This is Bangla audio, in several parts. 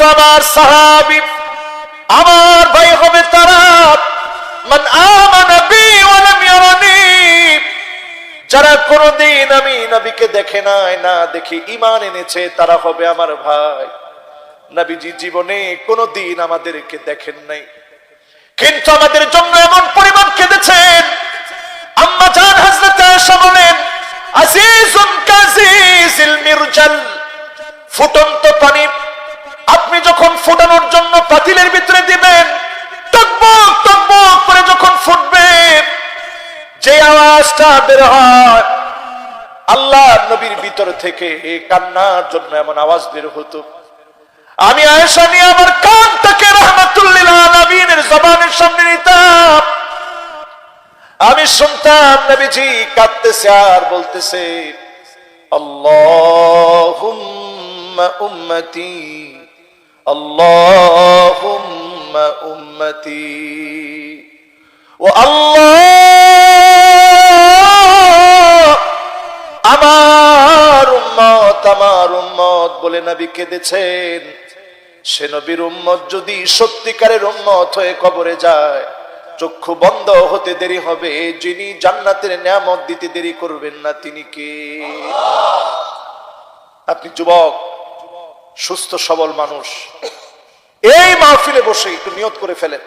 তো আমার সাহাবি, আমার ভাই হবে তারা। যারা কোনদিন আমি নবীকে দেখে নাই, না দেখে ঈমান এনেছে, তারা হবে আমার ভাই। নবীজি জীবনে কোনদিন আমাদেরকে দেখেন নাই। কিন্তু আমাদের জন্য এমন পরিমাণ কেঁদেছেন। আম্মা জান হযরত আয়েশা বলেন, আজিজুন কাজিজিল মিরজাল। ফুটন্ত পানি আপনি যখন ফুটানোর জন্য পাতিলের ভিতরে দিবেন, টকবক টকবক করে যখন ফুটবে, যে আওয়াজটা বের হয় আল্লাহ নবীর ভিতর থেকে এই কান্নার জন্য এমন আওয়াজ বের হতো। আমি আয়েশা নিয়ে আমার কানটাকে রহমাতুল্লিল আলামিনের জবানের সামনে নিতাম। আমি শুনতাম, নবীজি কাঁদতেছে আর বলতেছে, আল্লাহুম্মা উম্মতি উম্মতি ও আল্লাহ আমার উম্মত আমার উম্মত বলে নবী কেঁদেছেন। সে নবীর উম্মত যদি সত্যিকারের উম্মত হয়ে কবরে যায়, চক্ষু বন্ধ হতে দেরি হবে, যিনি জান্নাতের নিয়ামত দিতে দেরি করবেন না, তিনি কে? আপনি যুবক সুস্থ, সবল মানুষ। এই মাহফিলে বসে একটু নিয়ত করে ফেলেন।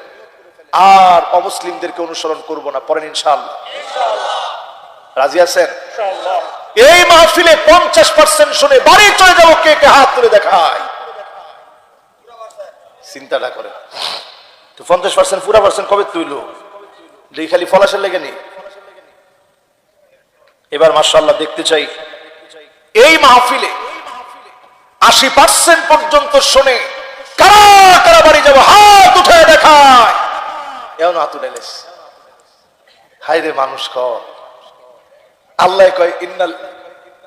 আর অমুসলিমদেরকে অনুসরণ করব না পরেন ইনশাআল্লাহ। রাজি আছেন? এই মাহফিলে পঞ্চাশ পার্সেন্ট শুনে বাড়ি চলে যাব, কে কে হাত তুলে দেখায়। চিন্তাটা করে তো পঞ্চাশ পার্সেন্ট পুরা পার্সেন্ট কবে তুইল যে খালি ফলাসের লেগে নেই। এবার মার্শাল্লাহ দেখতে চাই। এই মাহফিলে আশি পার্সেন্ট পর্যন্ত শুনে, কারা কারা বাড়ি যাব, হাত উঠে দেখায়। এমন হাত উঠে হাই রে মানুষ কর। আল্লাহ কয়, ইন্নাল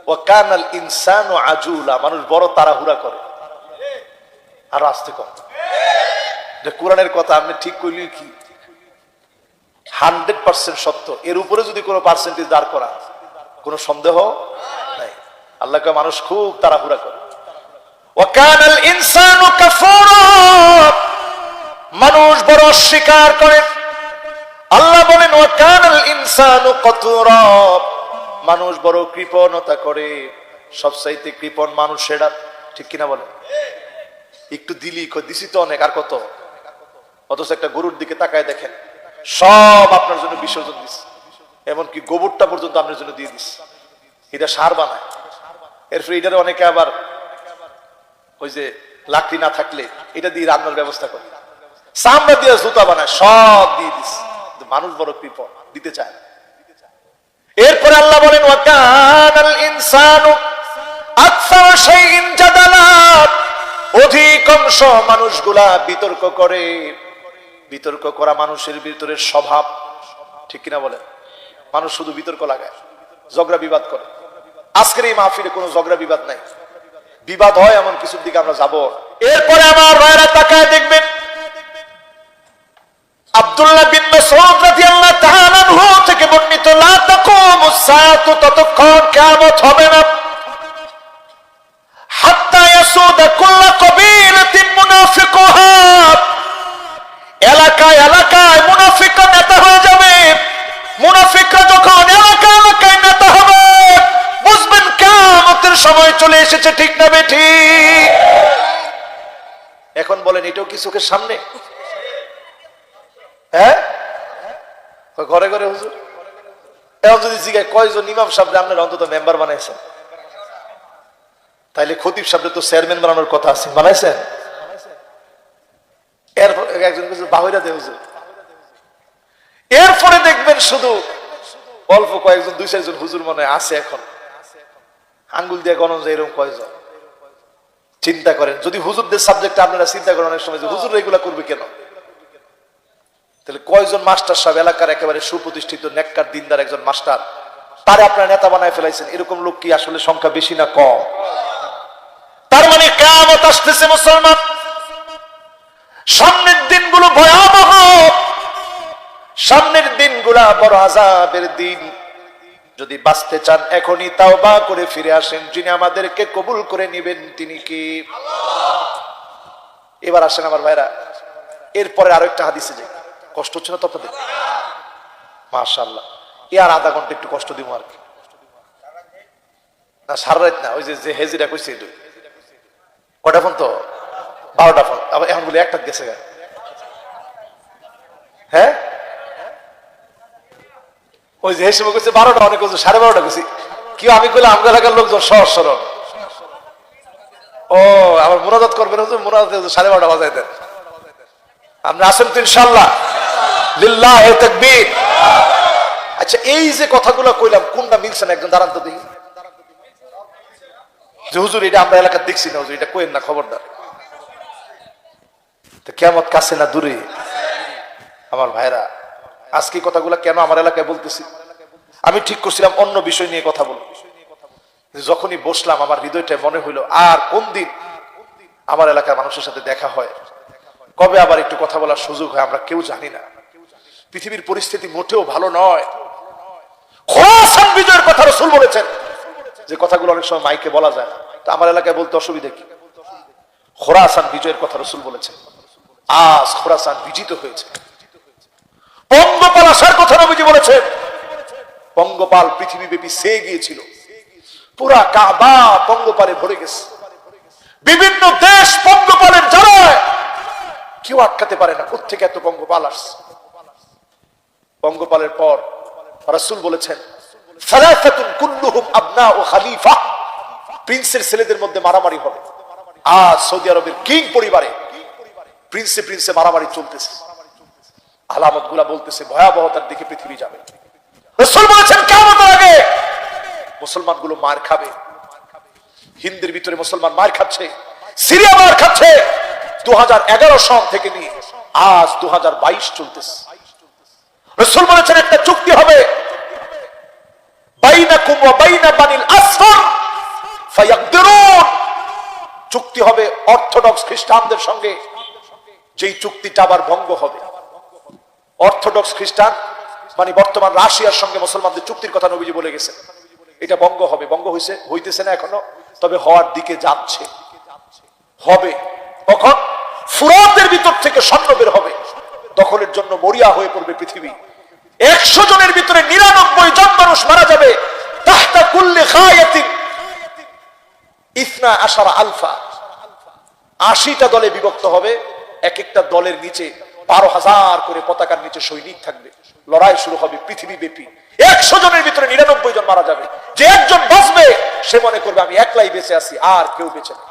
ও কানাল ইনসান ও আজুলা। মানুষ বড় তাড়াহুড়া করে। আর আসতে কম। যে কোরআনের কথা, আপনি ঠিক করলি কি? হান্ড্রেড পার্সেন্ট সত্য। এর উপরে যদি কোনো পার্সেন্টেজ দাঁড় করা, কোনো সন্দেহ? নাই। আল্লাহ কয়, মানুষ খুব তাড়াহুড়া করে। মানুষ বড় অস্বীকার করে। আল্লাহ বলেন ইনসান ইনসানু কত মানুষ বড় কৃপণতা করে। সবচাইতে কৃপণ মানুষেরা ঠিক কিনা বলে একটু দিলি দিছি তো অনেক, আর কত? অথচ একটা গরুর দিকে তাকায় দেখেন, সব আপনার জন্য বিসর্জন দিস এমনকি গোবরটা পর্যন্ত আপনার জন্য দিয়ে দিস এটা সার বানায়। এরপরে এটার অনেকে আবার ওই যে লাকড়ি না থাকলে, এটা দিয়ে রান্নার ব্যবস্থা করে। চামড়া দিয়ে জুতা বানায়, সব দিয়ে দিস। মানুষ বড় কৃপ দিতে চায় না। এরপরে আল্লাহ বলেন ওয়াকানাল ইনসানু আকসার শাইইন জাদালা অধিকাংশ মানুষগুলা বিতর্ক করে। বিতর্ক করা মানুষের ভিতরে স্বভাব, ঠিক কিনা বলেন মানুষ শুধু বিতর্ক লাগায়, ঝগড়া বিবাদ করে। আজকের এই মাহফিলে কোনো ঝগড়া বিবাদ নাই। বিবাদ হয়, এমন কিছুর দিকে আমরা যাব। এরপরে আমার ভাইরা তাকায় দেখবেন এলাকায় এলাকায় মুনাফিকরা নেতা হয়ে যাবে। মুনাফিকরা যখন এলাকা এলাকায় নেতা হবে বুঝবেন কিয়ামতের সময় চলে এসেছে, ঠিক না বেঠি? এখন বলেন, এটাও কি চোখের সামনে? হ্যাঁ? ঘরে ঘরে, হুজুর? এখন যদি কয়জন ইমাম সাহেব আপনার অন্তত মেম্বার বানাইছেন? তাইলে খতিব সাহেব তো চেয়ারম্যান বানানোর কথা আছে, বানাইছেন? এরপর একজন বাহিরা দে হুজুর। এরপরে দেখবেন শুধু অল্প কয়েকজন, দুই চারজন হুজুর মনে আছে এখন। আঙ্গুল দিয়ে গণন যায় এরকম কয়জন? চিন্তা করেন, যদি হুজুরদের সাবজেক্ট আপনারা চিন্তা করেন অনেক সময় যে হুজুর এগুলা করবে কেন? তাহলে কয়জন মাস্টার সাহেব এলাকার একেবারে সুপ্রতিষ্ঠিত, নেককার, দিনদার একজন মাস্টার, তারে আপনারা নেতা বানায় ফেলাইছেন, এরকম লোক কি আসলে সংখ্যা বেশি না কম? তার মানে কেমত আসতেছে মুসলমান। সামনের দিনগুলো ভয়াবহ। সামনের দিনগুলা বড় আজাবের দিন। যদি বাঁচতে চান এখনই তাও বা করে ফিরে আসেন, যিনি আমাদেরকে কবুল করে নিবেন তিনি কি? এবার আসেন আমার ভাইরা, এরপরে আরও একটা হাদিসে যে কষ্ট হচ্ছে না তো আপনাদের? মাশাল্লাহ আর আধা ঘণ্টা একটু কষ্ট দিব আর কি। না, সারা রাত না, ওই যে হেজিরা কইছে এটু কটা ফোন তো? বারোটা ফোন। আবার এখন বলে, একটা গেছে। হ্যাঁ? ওই যে হিসেবে কইছে বারোটা, অনেক কইছে সাড়ে বারোটা কইছি। কেউ আমি কইলে আমগা এলাকার লোকজন সহজ সরল। ও, আবার মুরাদাত করবেন মুরাদাত সাড়ে বারোটা বাজাই দেন। আপনি আসেন তো ইনশাল্লাহ লিল্লাহ আচ্ছা এই যে কথাগুলো কইলাম, কোনটা মিলছে না? একজন দাঁড়ান তো দেখি। যে হুজুর, এটা আমরা এলাকার দেখছি না হুজুর, এটা কইেন না, খবরদার। তো কেমত কাছে না দূরে? আমার ভাইরা আজকে কথাগুলো কেন আমার এলাকায় বলতেছি? আমি ঠিক করছিলাম অন্য বিষয় নিয়ে কথা বলব যখনই বসলাম, আমার হৃদয়টা মনে হইল, আর কোন দিন আমার এলাকার মানুষের সাথে দেখা হয়? কবে আবার একটু কথা বলার সুযোগ হয় আমরা কেউ জানি না। পৃথিবীর পরিস্থিতি মোটেও ভালো নয়। বিজয়ের কথা রসুল বলেছেন। যে কথাগুলো অনেক সময় মাইকে বলা যায় না। তো আমার এলাকায় বলতে অসুবিধা কি? খোরাসান বিজয়ের কথা রসুল বলেছেন। আজ খোরাসান বিজিত হয়েছে। পঙ্গপাল আসার কথা নবীজি বলেছেন। পঙ্গপাল পৃথিবী ব্যাপী সে গিয়েছিল। পুরা কাবা পঙ্গপালে ভরে গেছে। বিভিন্ন দেশ পঙ্গপালের জ্বালায় কেউ আটকাতে পারে না কোথেকে এত পঙ্গপাল আসছে? পঙ্গপালের পর রাসূল বলেছেন প্রিন্সের ছেলেদের মধ্যে মারামারি হবে। আজ সৌদি আরবের কিং পরিবারে প্রিন্সে প্রিন্সে মারামারি চলতেছে। আলামতগুলা বলতেছে, ভয়াবহতার দিকে পৃথিবী যাবে। মুসলমানগুলো মার খাবে। হিন্দির ভিতরে মুসলমান মার খাচ্ছে, সিরিয়া মার খাচ্ছে। দু সন থেকে নিয়ে আজ দু চলতেছে। রসুল বলেছেন একটা চুক্তি হবে। চুক্তি হবে অর্থোডক্স খ্রিস্টানদের সঙ্গে। যেই চুক্তিটা আবার ভঙ্গ হবে। অর্থোডক্স খ্রিস্টান মানে বর্তমান রাশিয়ার সঙ্গে মুসলমানদের চুক্তির কথা নবীজি বলে গেছে এটা বঙ্গ হবে, বঙ্গ হইছে, হইতেছে না এখনও, তবে হওয়ার দিকে যাচ্ছে। হবে। তখন ফুরাতের ভিতর থেকে স্বর্ণ বের হবে। দখলের জন্য মরিয়া হয়ে পড়বে পৃথিবী। একশো জনের ভিতরে নিরানব্বই জন মানুষ মারা যাবে। তাহতা কুল্লে ইসনা আশারা আলফা। আশিটা দলে বিভক্ত হবে এক একটা দলের নিচে। বারো হাজার করে পতাকার নিচে সৈনিক থাকবে। লড়াই শুরু হবে পৃথিবী ব্যাপী একশো জনের ভিতরে নিরানব্বই জন মারা যাবে। যে একজন বাঁচবে, সে মনে করবে, আমি একলাই বেঁচে আছি, আর কেউ বেঁচে নেই।